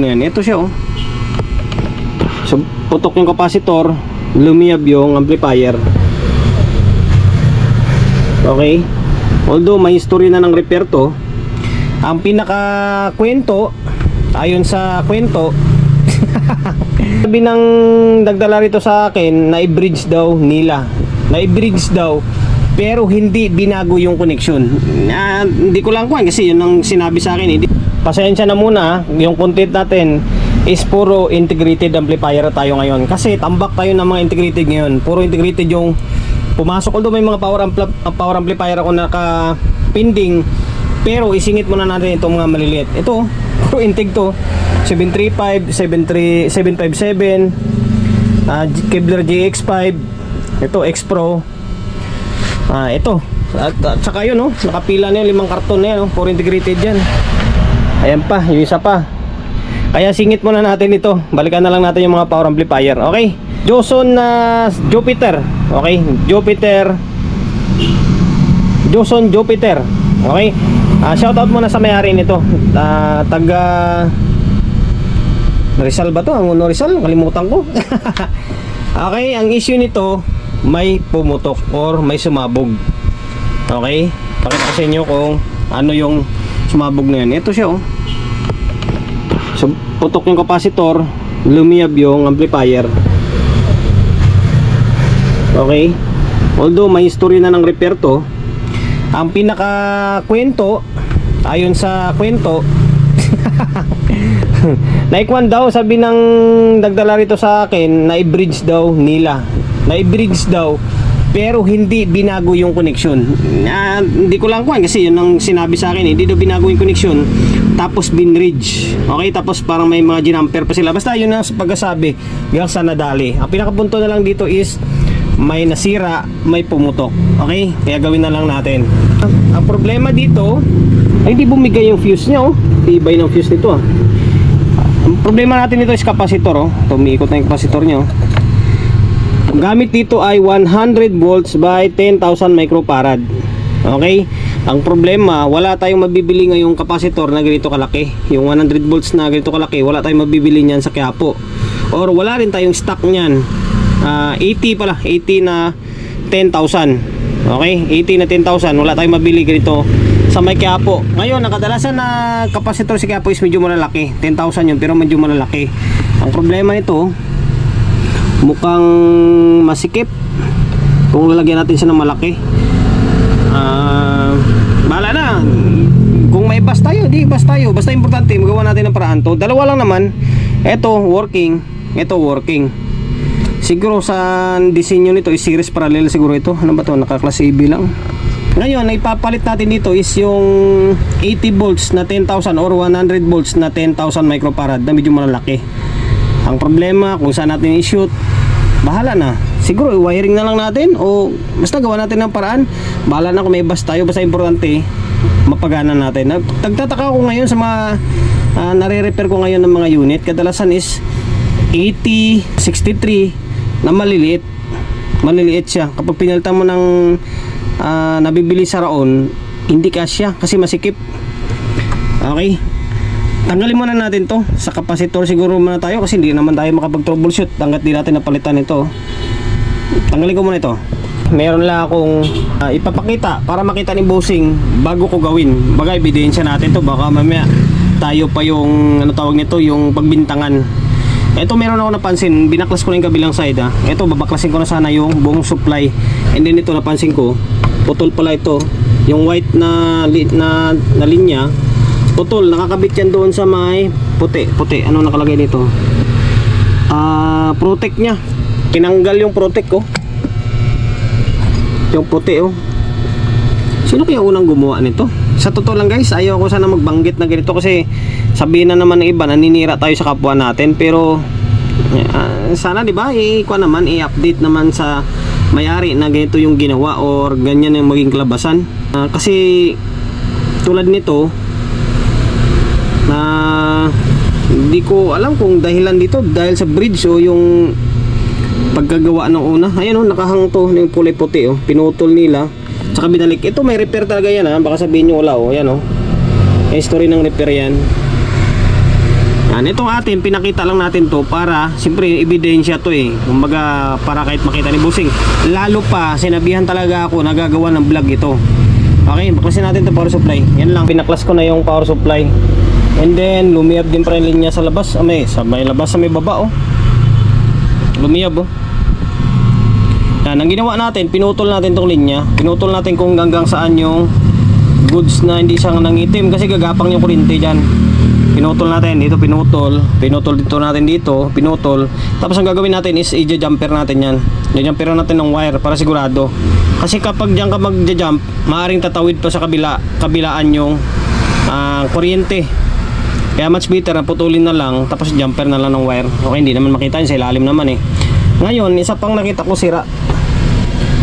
Ngayon, ito siya oh. So, putok yung kapasitor, lumiyab yung amplifier. Okay? Although may history na ng repair to, ang pinaka kwento ayon sa kwento sabi ng nagdala rito sa akin na i-bridge daw nila na i-bridge daw pero hindi binago yung connection na hindi ko lang kuhan kasi yun ang sinabi sa akin hindi pasensya na muna yung content natin is puro integrated amplifier tayo ngayon. Kasi tambak tayo ng mga integrated ngayon. Puro integrated yung pumasok. Although may mga power, ampli- power amplifier ako naka pending pero isingit muna natin itong mga maliliit. Ito puro intake to. 735 73 757 uh, Kevlar GX5 ito X Pro. Ah ito. At, at saka yun oh nakapila na yun limang karton na yan oh, puro integrated yan ayan pa yung isa pa. Kaya singit muna natin ito. Balikan na lang natin yung mga power amplifier. Okay Joson na Jupiter. Okay Jupiter. Joson Jupiter. Okay Ah, shoutout muna sa may-ari nito. Ah, taga Rizal ba to? Ang uno Rizal? Kalimutan ko. Okay ang issue nito may pumutok or may sumabog. Okay pakita ko sa inyo kung ano yung sumabog na yun ito siya oh. So, putok yung kapasitor lumiyab yung amplifier. Okay. Although may history na ng repair to. Ang pinaka kwento ayon sa kwento Naikwan daw sabi ng nagdala rito sa akin na i-bridge daw nila. Na i-bridge daw pero hindi binago yung connection Ah, hindi ko lang kuhan kasi yun ang sinabi sa akin eh. hindi daw binago yung connection tapos binridge okay tapos parang may mga ginamper pa sila basta yun ang pagkasabi yung sa nadali ang pinakapunto na lang dito is may nasira, may pumutok. Okay? Kaya gawin na lang natin. Ang problema dito, ay hindi bumigay yung fuse niya oh. Tibay ng fuse nito ah. Ang problema natin dito is capacitor oh. Tumiikot na yung capacitor niya oh. Gamit dito ay 100 volts by 10,000 microfarad. Okay? Ang problema, wala tayong mabibili ngayong capacitor na ganito kalaki. Yung 100 volts na ganito kalaki, wala tayong mabibili niyan sa Quiapo. Or wala rin tayong stock niyan. Ah, 80 pala, 80 na 10,000. Okay? 80 na 10,000, wala tayong mabili ganito sa may Quiapo. Ngayon, ang kadalasan na capacitor sa Quiapo is medyo malalaki. 10,000 yun, pero medyo malalaki. Ang problema nito, mukhang masikip. Kung lalagyan natin siya ng malaki. Ah bahala na. Kung may bus tayo di bus tayo. Basta importante magawa natin ng paraan to. Dalawa lang naman. Eto working. Eto working. Siguro sa disenyo nito is series parallel siguro ito. Ano ba to? Naka-class AB lang. Ngayon ipapalit natin dito is yung 80 volts na 10,000 or 100 volts na 10,000 microfarad na medyo malalaki ang problema kung saan natin i-shoot bahala na. Siguro i-wiring na lang natin o basta gawa natin ng paraan. Bahala na kung may bus tayo. Basta importante mapagana natin. Nag- nagtataka ako ngayon sa mga ah, nare-repair ko ngayon ng mga unit. Kadalasan is 80, 63 na maliliit. Maliliit siya. Kapag pinalitan mo ng ah, nabibili sa raon hindi kasya kasi masikip. Okay Tanggalin muna natin to sa kapasitor siguro muna tayo kasi hindi naman tayo makapag troubleshoot hanggat di natin napalitan ito. Tanggalin ko muna ito. Meron lang akong ah, ipapakita para makita ni bossing bago ko gawin. Baga ebidensya natin to baka mamaya tayo pa yung ano tawag nito yung pagbintangan. Ito meron ako napansin, binaklas ko na yung kabilang side ha. Ito babaklasin ko na sana yung buong supply. And then ito napansin ko, putol pala ito. Yung white na na, na linya, putol nakakabit yan doon sa may puti. Puti ano nakalagay dito? Ah protect nya tinanggal yung protect ko yung puti oh. Sino kaya unang gumawa nito? Sa totoo lang guys ayaw ko sana magbanggit na ganito kasi sabihin na naman ng iba naninira tayo sa kapwa natin. Pero ah, sana di ba naman i-update naman sa may-ari na ganito yung ginawa or ganyan yung maging kalabasan. Ah, kasi tulad nito na ko alam kung dahilan dito dahil sa bridge o yung pagkagawa ng una ayan o nakahang to yung kulay puti o pinutol nila tsaka binalik ito may repair talaga yan ha baka sabihin nyo wala o yan o history ng repair yan Yan, itong atin, pinakita lang natin to para, siyempre, ebidensya to eh. Kumbaga, para kahit makita ni Busing. Lalo pa, sinabihan talaga ako na gagawa ng vlog ito. Okay, baklasin natin to power supply. Yan lang. Pinaklas ko na yung power supply. And then, lumiyab din pa rin linya sa labas. Ah, may, sa may labas, sa may baba, oh. Lumiyab, oh. Yan, ang ginawa natin, pinutol natin tong linya. Pinutol natin kung hanggang saan yung goods na hindi siya nangitim kasi gagapang yung kuryente dyan. Pinutol natin, dito pinutol. Pinutol dito natin dito, pinutol. Tapos ang gagawin natin is i-jumper natin yan. I-jumper natin ng wire para sigurado. Kasi kapag diyan ka mag-jump, maaaring tatawid pa sa kabila, kabilaan yung ah, kuryente. Kaya much better na putulin na lang tapos jumper na lang ng wire. Okay, hindi naman makita yun sa ilalim naman eh. Ngayon, isa pang nakita ko sira.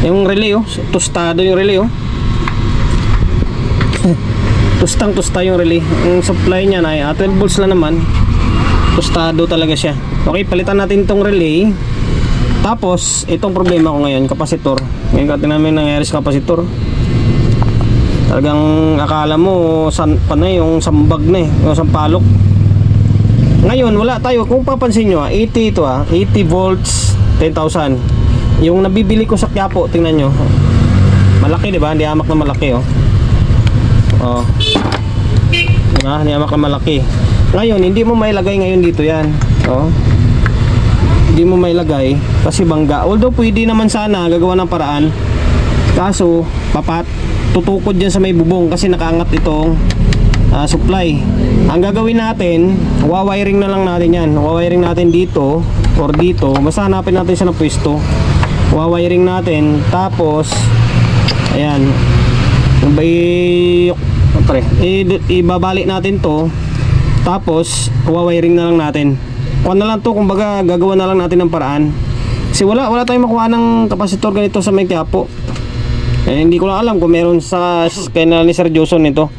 Yung relay oh, tostado yung relay oh. Tustang tusta yung relay. Ang supply niya na ah, 12 volts lang naman. Tostado talaga siya. Okay, palitan natin itong relay. Tapos, itong problema ko ngayon, kapasitor. Ngayon namin nangyari sa kapasitor. Talagang akala mo san pa na yung sambag na eh, yung sampalok. Ngayon, wala tayo. Kung papansin nyo, ah, 80 ito ah, 80 volts, 10,000. Yung nabibili ko sa Quiapo, tingnan nyo. Malaki, di ba? Hindi amak na malaki, oh. Oh. Diba? Hindi amak na malaki. Ngayon, hindi mo mailagay ngayon dito yan. Oh. Hindi mo mailagay kasi bangga. Although pwede naman sana gagawa ng paraan. Kaso, papat tutukod dyan sa may bubong kasi nakaangat itong ah, supply. Ang gagawin natin, wawiring na lang natin yan. Wawiring natin dito or dito. Basta hanapin natin siya ng pwesto. Wawiring natin. Tapos, ayan. I- ibabalik natin to. Tapos, wawiring na lang natin. Kuha na lang to, kumbaga gagawa na lang natin ng paraan. Kasi wala, wala tayong makuha ng kapasitor ganito sa may Quiapo. Eh, hindi ko lang alam kung meron sa kaya ni Sir Joson nito.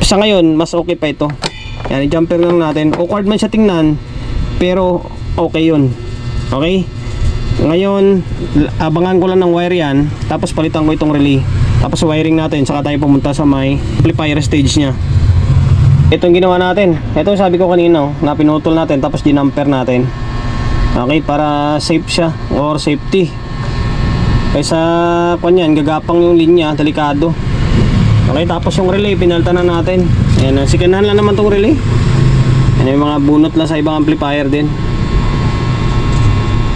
Sa ngayon, mas okay pa ito. Yan, i-jumper lang natin. Awkward man siya tingnan, pero okay yun. Okay? Ngayon, abangan ko lang ng wire yan, tapos palitan ko itong relay. Tapos wiring natin, saka tayo pumunta sa may amplifier stage niya. Ito yung ginawa natin. Ito sabi ko kanina, oh, na pinutol natin, tapos dinamper natin. Okay, para safe siya, or safety. Kaysa kanyan, gagapang yung linya, delikado. Okay, tapos yung relay, pinalta na natin. Ayan, ah, sikanahan lang naman tong relay. Ayan yung mga bunot lang sa ibang amplifier din.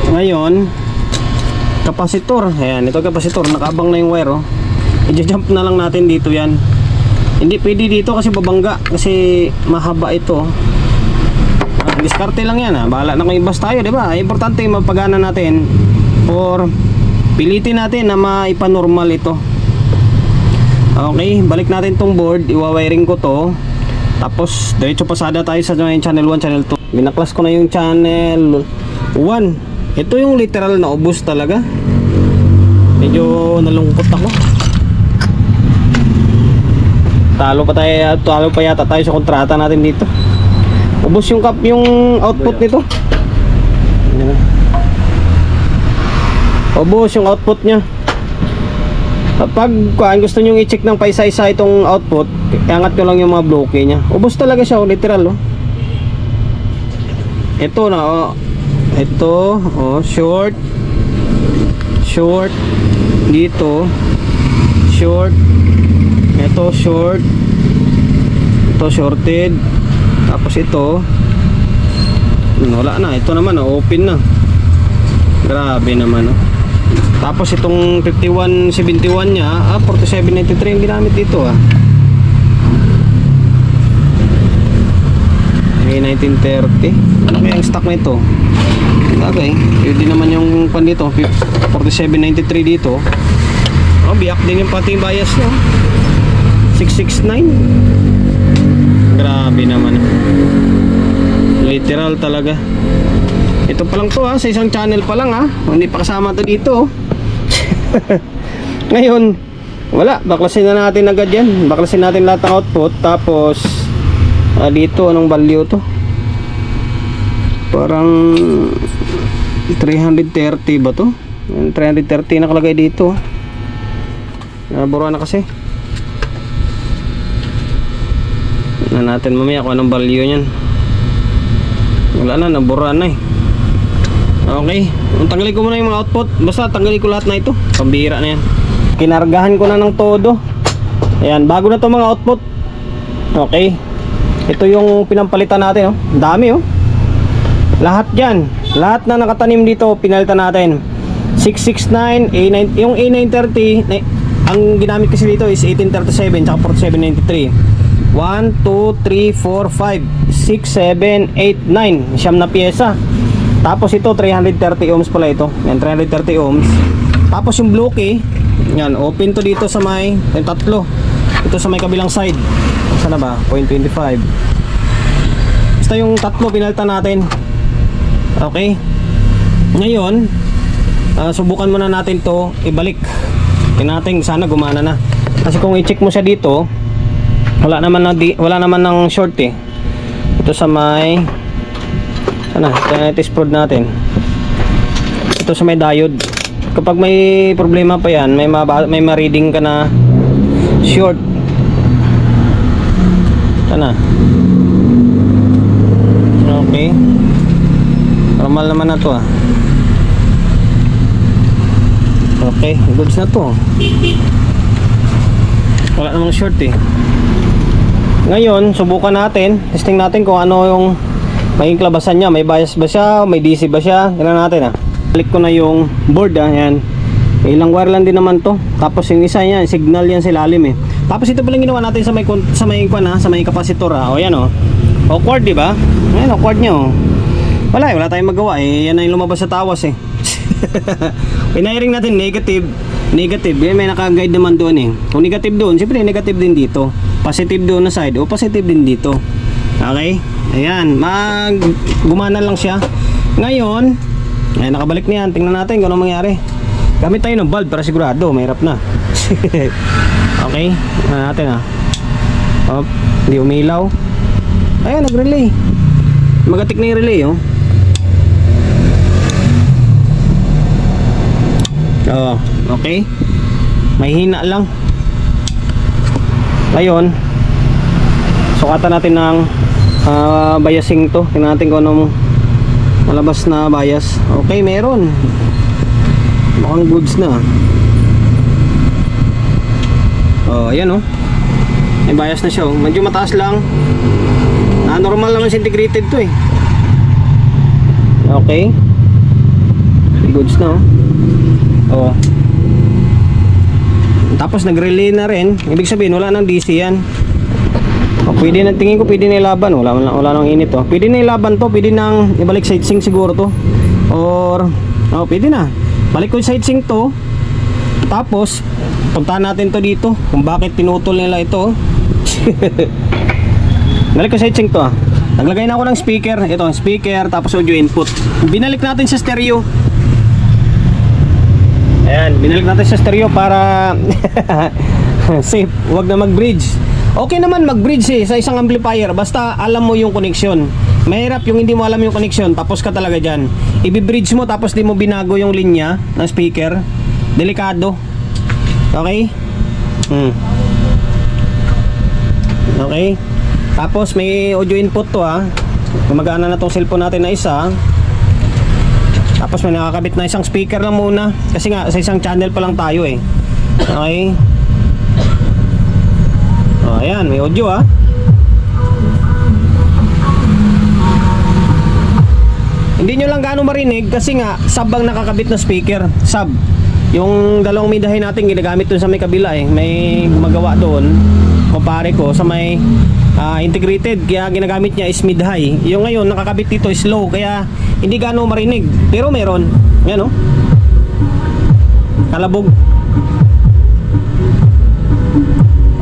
Ngayon, kapasitor. Ayan, ito kapasitor, nakabang na yung wire, oh. I-jump na lang natin dito yan. Hindi pwede dito kasi babangga, kasi mahaba ito. Ah, diskarte lang yan, ah. Bahala na kung ibas tayo, di ba? Importante mapagana natin or pilitin natin na maipanormal ito. Okay, balik natin tong board, iwa-wiring ko to. Tapos, diretso pasada tayo sa channel 1, channel 2. Binaklas ko na yung channel 1. Ito yung literal na ubos talaga. Medyo nalungkot ako. Talo pa tayo, talo pa yata tayo sa kontrata natin dito. Ubos yung kap yung output nito. Ayan na. Ubos yung output niya. Kapag kuan gusto niyo i-check ng paisa-isa itong output, iangat ko lang yung mga bloke niya. Ubos talaga siya, oh, literal oh. Ito na oh. Ito, oh, short. Short dito. Short. Ito short. Ito shorted. Tapos ito wala na. Ito naman oh, open na. Grabe naman oh. Tapos itong 5171 niya, ah 4793 yung ginamit dito ah. May 1930. Ano kaya stock nito? Okay, yun din naman yung pan dito, 4793 dito. Oh, biyak din yung pati bias no. 669. Grabe naman. Literal talaga. Ito pa lang to ha, sa isang channel pa lang ha. Hindi pa kasama to dito. Ngayon, wala. Baklasin na natin agad yan. Baklasin natin lahat ng output. Tapos, ah, dito, anong value to? Parang 330 ba to? Yan, 330 nakalagay dito. Nabura na kasi. Na natin mamaya kung anong value niyan. Wala na, nabura na eh. Okay. Tanggalin ko muna yung mga output. Basta tanggalin ko lahat na ito. Pambira na yan. Kinargahan ko na ng todo. Ayan, bago na to mga output. Okay. Ito yung pinampalitan natin, oh. Dami, oh. Lahat yan. Lahat na nakatanim dito, pinalitan natin. 669, A9, yung A930, na, ang ginamit kasi dito is 1837 tsaka 4793. 1, 2, 3, 4, 5, 6, 7, 8, 9. Siyam na pyesa. Tapos ito, 330 ohms pala ito. Yan, 330 ohms. Tapos yung blue key, yan, open to dito sa may, yung tatlo. Ito sa may kabilang side. Sana ba? 0.25. Basta yung tatlo pinalitan natin. Okay. Ngayon, ah, subukan muna natin to ibalik. Natin sana gumana na. Kasi kung i-check mo siya dito, wala naman na di, wala naman ng short eh. Ito sa may tingnan test prod natin. Ito sa may diode. Kapag may problema pa yan, may maba, may ma-reading ka na short. Sana. Okay. Normal naman na to ah. Okay, goods na to. Wala namang short eh. Ngayon, subukan natin. Testing natin kung ano yung maging klabasan niya. May bias ba siya? May DC ba siya? Tingnan natin ah. Balik ko na yung board ah. Yan. Ilang wire lang din naman to. Tapos yung isa yan, signal yan sa ilalim eh. Tapos ito pala ginawa natin sa may sa may kwan ah, sa may kapasitor ah. O yan oh. Awkward, di ba? Ayan, awkward niya oh. Wala eh, wala tayong magawa eh. Yan na yung lumabas sa tawas eh. Pinahiring natin negative. Negative. Yan, may naka-guide naman doon eh. Kung negative doon, siyempre negative din dito. Positive doon na side. O positive din dito. Okay? Ayan. Mag gumana lang siya. Ngayon, ay nakabalik na yan. Tingnan natin kung ano mangyari. Gamit tayo ng bulb para sigurado. Mahirap na. okay? Tingnan natin ah. Oh, hindi umilaw. Ayan, nag-relay. Magatik na yung relay, oh. Oo, okay. May hina lang. Ngayon, sukatan natin ng ah, biasing to. Tingnan natin kung anong malabas na bias. Okay, meron. Mukhang goods na. Oh, ayan oh. May bias na siya oh. Medyo mataas lang. Ah, normal naman integrated to eh. Okay. Goods na oh. Oh. Tapos nag-relay na rin. Ibig sabihin wala nang DC yan. Pwede na tingin ko pwede na ilaban. Wala wala, wala nang init to. Pwede na ilaban to, pwede nang ibalik sync siguro to. Or oh, pwede na. Balik ko yung sync to. Tapos puntahan natin to dito kung bakit pinutol nila ito. Balik ko sync to ah. Naglagay na ako ng speaker. Ito, speaker tapos audio input. Binalik natin sa stereo. Ayan, binalik natin sa stereo para safe, wag na mag-bridge. Okay naman mag-bridge eh sa isang amplifier basta alam mo yung connection. Mahirap yung hindi mo alam yung connection tapos ka talaga dyan. Ibi-bridge mo tapos di mo binago yung linya ng speaker. Delikado. Okay? Hmm. Okay? Tapos may audio input to ha. Gumagana na tong cellphone natin na isa. Tapos may nakakabit na isang speaker lang muna kasi nga sa isang channel pa lang tayo eh. Okay? Ayan, may audio ah. Hindi nyo lang gaano marinig kasi nga sub ang nakakabit na speaker. Sub. Yung dalawang midahin natin ginagamit dun sa may kabila eh. May gumagawa doon. Kumpare ko sa may ah, integrated kaya ginagamit niya is mid high. Yung ngayon nakakabit dito is low kaya hindi gaano marinig. Pero meron. Yan oh. Kalabog.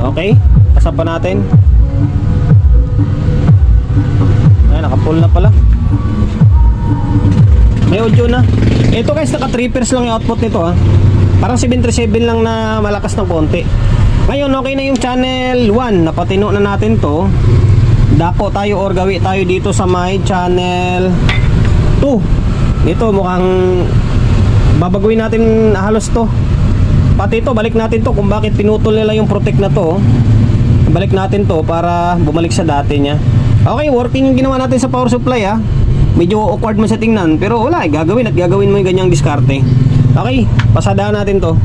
Okay. Pasap pa natin. Ay, nakapull na pala. May audio na. Ito guys, naka 3 pairs lang yung output nito ha. Parang 737 lang na malakas ng konti. Ngayon, okay na yung channel 1. Napatino na natin to. Dako tayo or gawi tayo dito sa my channel 2. Dito mukhang babaguhin natin halos to. Pati ito, balik natin to kung bakit pinutol nila yung protect na to. Balik natin to para bumalik sa dati niya. Okay, working yung ginawa natin sa power supply ha. medyo awkward man sa tingnan pero wala eh, gagawin at gagawin mo yung ganyang diskarte. Okay pasadahan natin to.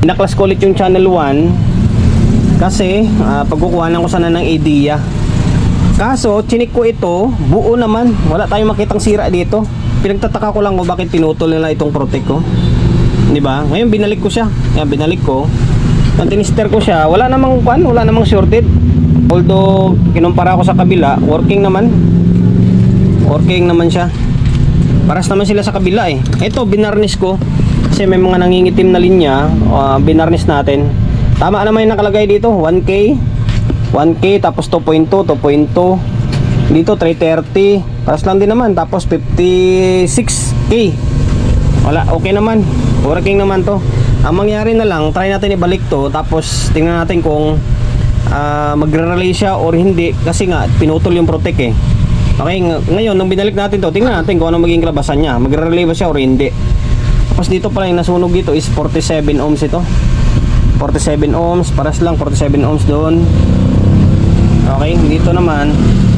Pinaklas ko ulit yung channel 1 kasi uh, pagkukuhanan ko sana ng idea. Kaso chinik ko ito buo naman. Wala tayong makitang sira dito. Pinagtataka ko lang kung bakit pinutol nila itong protect ko. Di ba? Ngayon binalik ko siya. Yan binalik ko nang tinister ko siya wala namang kwan wala namang shorted. Although kinumpara ko sa kabila working naman. Working naman siya. Paras naman sila sa kabila eh. Ito binarnish ko. Kasi may mga nangingitim na linya uh, binarnish natin. Tama naman yung nakalagay dito 1k 1k tapos 2.2 2.2 dito 330 paras lang din naman tapos 56k wala okay naman. Working naman to ang mangyari na lang try natin ibalik to tapos tingnan natin kung uh, magre-relay siya or hindi. Kasi nga pinutol yung protect eh. Okay ng- ngayon nung binalik natin to tingnan natin kung ano magiging kalabasan niya. Magre-relay ba siya or hindi. Tapos dito pala yung nasunog dito is 47 ohms ito. 47 ohms paras lang 47 ohms doon. Okay dito naman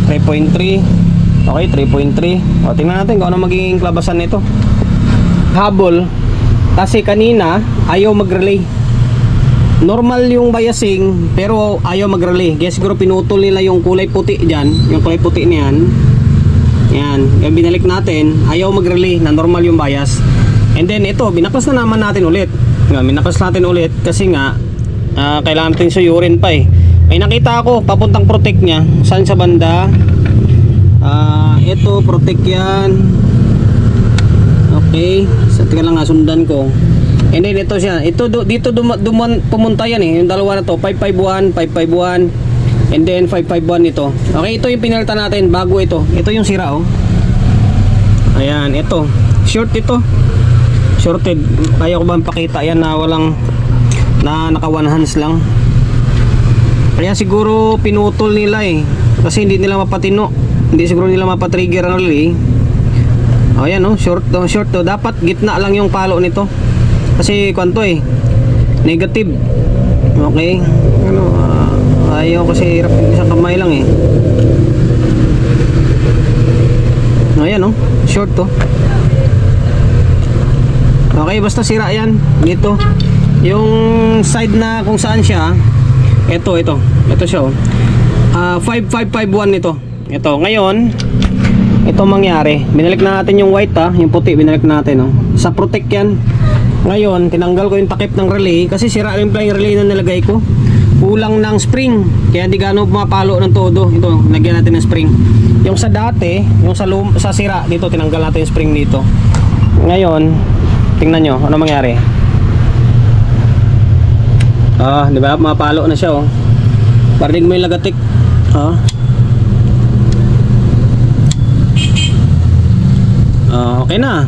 3.3 okay 3.3 o tingnan natin kung ano magiging kalabasan nito. Habol kasi kanina ayaw mag-relay. Normal yung biasing pero ayaw mag-relay. Kaya siguro pinutol nila yung kulay puti dyan yung kulay puti niyan. Yan. Yung binalik natin ayaw mag-relay na normal yung bias. And then ito binaklas na naman natin ulit. Nga binaklas natin ulit kasi nga ah, kailangan natin suyurin pa eh. May nakita ako papuntang protect niya. Saan sa banda? Ah ito protect yan okay. Sa tika lang nga sundan ko. And then ito siya. Ito do- dito dum, duman, pumunta yan eh. Yung dalawa na to. 551 551 and then 551 ito. Okay ito yung pinalta natin. Bago ito. Ito yung sira oh. Ayan ito. Short ito. Shorted. Kaya ko ba pakita yan na walang na naka one hands lang? Kaya siguro pinutol nila eh. Kasi hindi nila mapatino. Hindi siguro nila mapatrigger ang relay Oh, yan oh, short to, short to. Dapat gitna lang yung palo nito. Kasi kwanto eh. Negative. Okay. Ano, ah, ayaw kasi hirap isang kamay lang eh. Oh, yan oh, short to. Okay, basta sira yan dito. Yung side na kung saan siya, ito, ito. Ito siya oh. Ah, 5551 ito. Ito, ngayon, ito mangyari binalik na natin yung white ha yung puti binalik natin oh. sa protect yan. Ngayon tinanggal ko yung takip ng relay kasi sira rin pala yung relay na nilagay ko. Kulang ng spring kaya di gano'n pumapalo ng todo. Ito lagyan natin ng spring. Yung sa dati yung sa, lum- sa sira dito tinanggal natin yung spring dito. Ngayon tingnan nyo ano mangyari? Ah di ba? Mapalo na siya oh. Parinig mo yung lagatik. Ah Ah, okay na.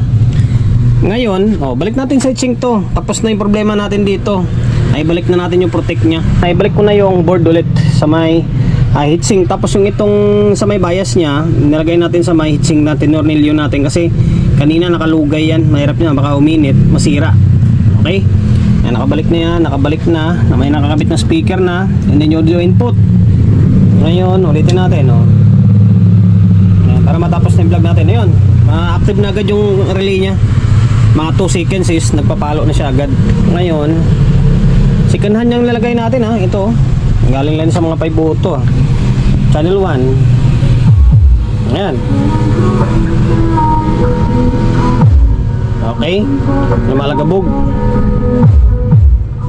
Ngayon, oh, balik natin sa etching to. Tapos na yung problema natin dito. Ay balik na natin yung protect niya. Ay balik ko na yung board ulit sa may ah, heatsink. Tapos yung itong sa may bias niya, nilagay natin sa may heatsink natin, tornilyo natin kasi kanina nakalugay yan. Mahirap niya, baka uminit, masira. Okay? Yan, nakabalik na yan, nakabalik na. Na may nakakabit na speaker na. And then yung audio input. Ngayon, ulitin natin, oh. Ayan, para matapos na yung vlog natin. Ayun, ma-active na agad yung relay niya. Mga 2 seconds is nagpapalo na siya agad. Ngayon, second hand yung lalagay natin ha. Ito, galing lang sa mga 5 auto ha. Channel 1. Ayan. Okay. Yung malagabog.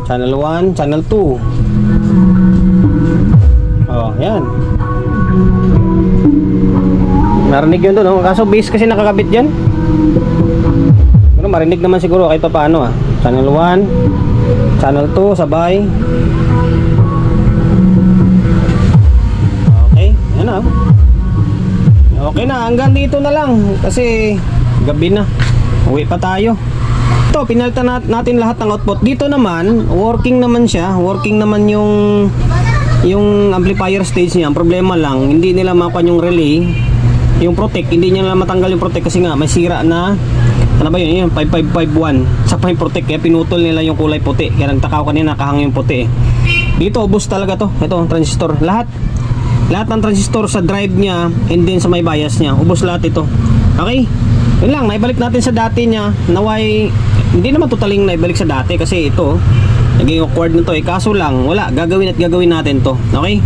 Channel 1, channel 2. Oh, yan. Narinig yun doon, no? Kaso base kasi nakakabit dyan. Pero marinig naman siguro kahit pa paano ah. Channel 1, Channel 2, sabay. Okay, yan ah. Okay na, hanggang dito na lang. Kasi gabi na. Uwi pa tayo. Ito, pinalitan nat- natin lahat ng output. Dito naman, working naman siya. Working naman yung yung amplifier stage niya. Ang problema lang, hindi nila makuha yung relay. Yung protect, hindi niya nila matanggal yung protect kasi nga may sira na ano ba yun? Yun, 5551 sa yung protect kaya pinutol nila yung kulay puti kaya nagtaka ko kanina nakahang yung puti dito ubos talaga to ito transistor lahat lahat ng transistor sa drive niya and then sa may bias niya ubos lahat ito Okay? Yun lang, naibalik natin sa dati niya. Naway, hindi naman totaling naibalik sa dati kasi ito, naging awkward na to eh. Kaso lang, wala, gagawin at gagawin natin to. Okay?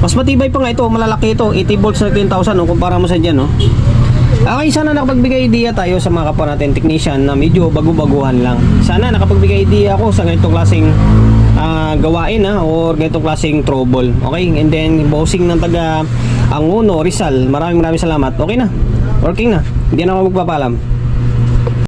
Mas matibay pa nga ito, malalaki ito. 80 volts na 10,000, no? kumpara mo sa dyan, no? Okay, sana nakapagbigay idea tayo sa mga kapwa natin technician na medyo bago-baguhan lang. Sana nakapagbigay idea ako sa ganitong klaseng ah, gawain ha, or ganitong klaseng trouble. Okay, and then bossing ng taga Anguno, Rizal. Maraming maraming salamat. Okay na, working na. Hindi na ako magpapalam.